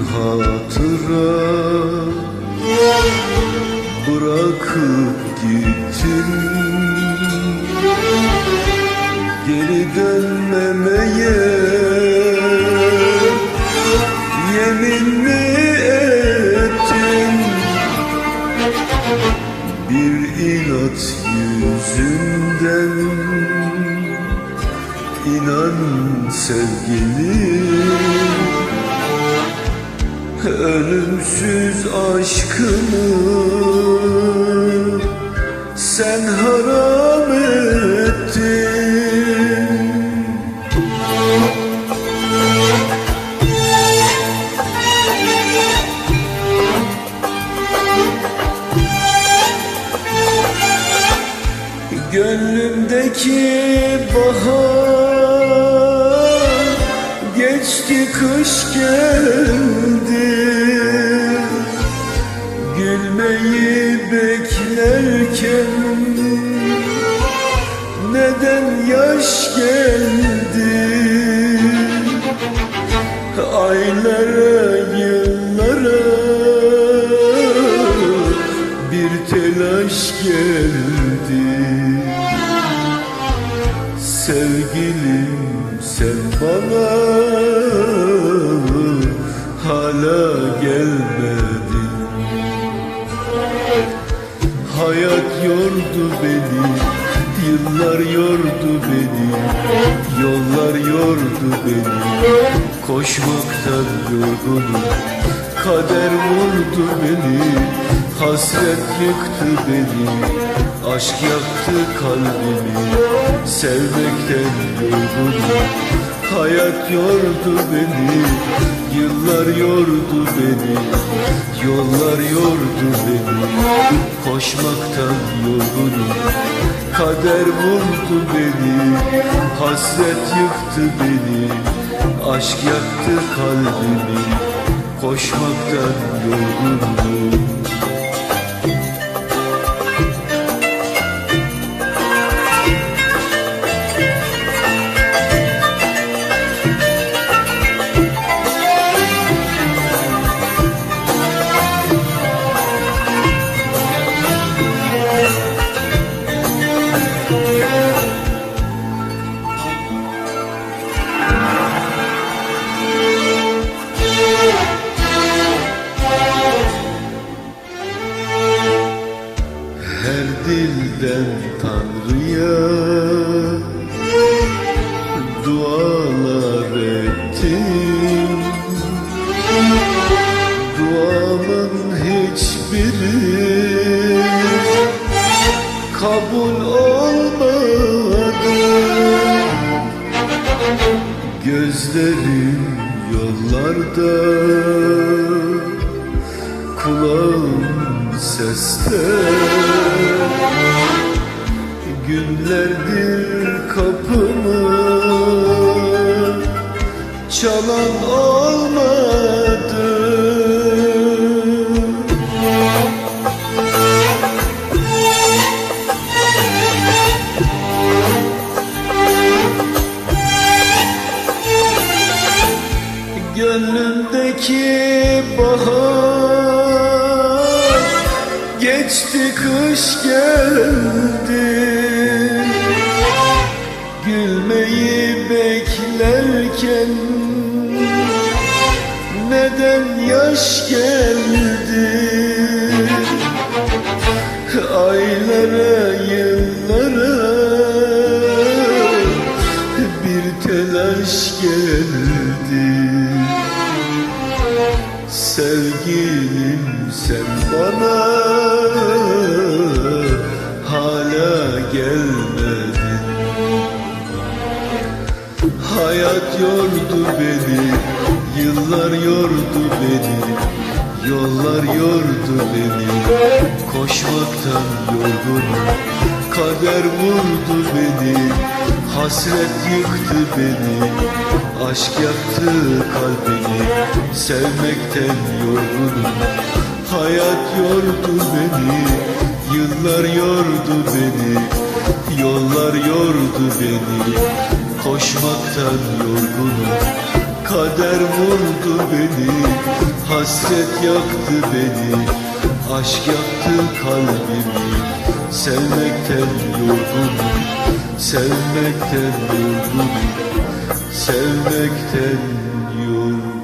hatıra Bırakıp gittin. Geri dönmemeye Yemin mi ettin? Bir inat yüzünden İnan sevgilim Ölümsüz aşkımı sen haram ettin. Gönlümdeki bahar geçti kış geldi Aylara yıllara bir telaş geldi. Sevgilim sen bana hala gelmedin. Hayat yordu beni, yıllar yordu beni Yollar yordu beni, koşmaktan yorgunum Kader vurdu beni, hasret yıktı beni Aşk yaktı kalbimi, sevmekten yorgunum Hayat yordu beni, yıllar yordu beni Yollar yordu beni, koşmaktan yorgunum Kader vurdu beni, hasret yıktı beni Aşk yaktı kalbimi, koşmaktan yorgunum Her dilden Tanrı'ya dualar ettim. Duamın hiçbiri kabul olmadı Gözlerim yollarda. Kulağım seste. Günlerdir kapımı çalan olmadı Gönlümdeki bahar. Geçti kış geldi. Gülmeyi beklerken Neden yaş geldi? Aylara Sevgilim sen bana hala gelmedin. Hayat yordu beni, yıllar yordu beni Yollar yordu beni, koşmaktan yorgunum. Kader vurdu beni, hasret yıktı beni. Aşk yaktı kalbimi, sevmekten yorgunum. Hayat yordu beni, yıllar yordu beni. Yollar yordu beni, koşmaktan yorgunum Kader vurdu beni Hasret yaktı beni Aşk yaktı kalbimi. Sevmekten yorgunum Sevmekten yorgunum Sevmekten yorgunum